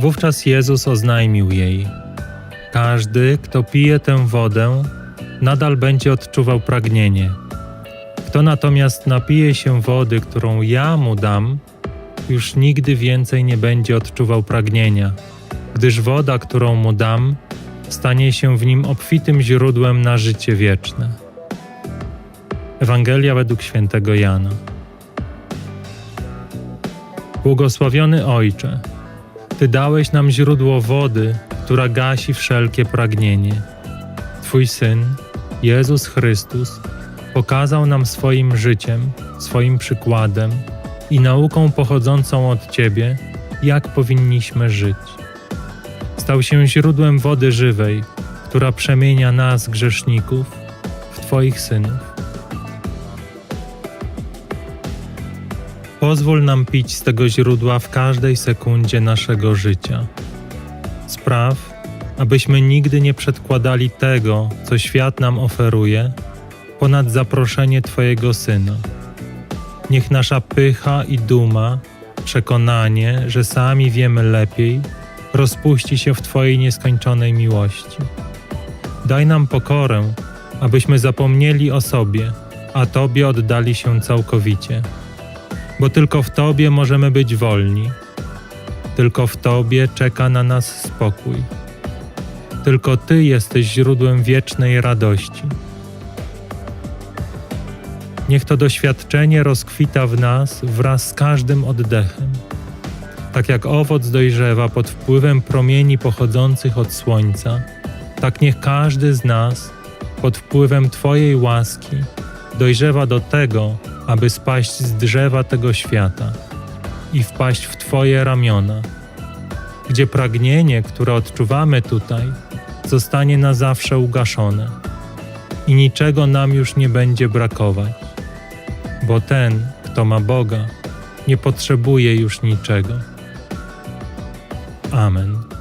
Wówczas Jezus oznajmił jej: Każdy, kto pije tę wodę, nadal będzie odczuwał pragnienie. Kto natomiast napije się wody, którą ja mu dam, już nigdy więcej nie będzie odczuwał pragnienia, gdyż woda, którą mu dam, stanie się w nim obfitym źródłem na życie wieczne. Ewangelia według świętego Jana. Błogosławiony Ojcze, Ty dałeś nam źródło wody, która gasi wszelkie pragnienie. Twój Syn, Jezus Chrystus, pokazał nam swoim życiem, swoim przykładem i nauką pochodzącą od Ciebie, jak powinniśmy żyć. Stał się źródłem wody żywej, która przemienia nas, grzeszników, w Twoich synów. Pozwól nam pić z tego źródła w każdej sekundzie naszego życia. Spraw, abyśmy nigdy nie przedkładali tego, co świat nam oferuje, ponad zaproszenie Twojego Syna. Niech nasza pycha i duma, przekonanie, że sami wiemy lepiej, rozpuści się w Twojej nieskończonej miłości. Daj nam pokorę, abyśmy zapomnieli o sobie, a Tobie oddali się całkowicie. Bo tylko w Tobie możemy być wolni. Tylko w Tobie czeka na nas spokój. Tylko Ty jesteś źródłem wiecznej radości. Niech to doświadczenie rozkwita w nas wraz z każdym oddechem. Tak jak owoc dojrzewa pod wpływem promieni pochodzących od słońca, tak niech każdy z nas pod wpływem Twojej łaski dojrzewa do tego, aby spaść z drzewa tego świata i wpaść w Twoje ramiona, gdzie pragnienie, które odczuwamy tutaj, zostanie na zawsze ugaszone i niczego nam już nie będzie brakować, bo ten, kto ma Boga, nie potrzebuje już niczego. Amen.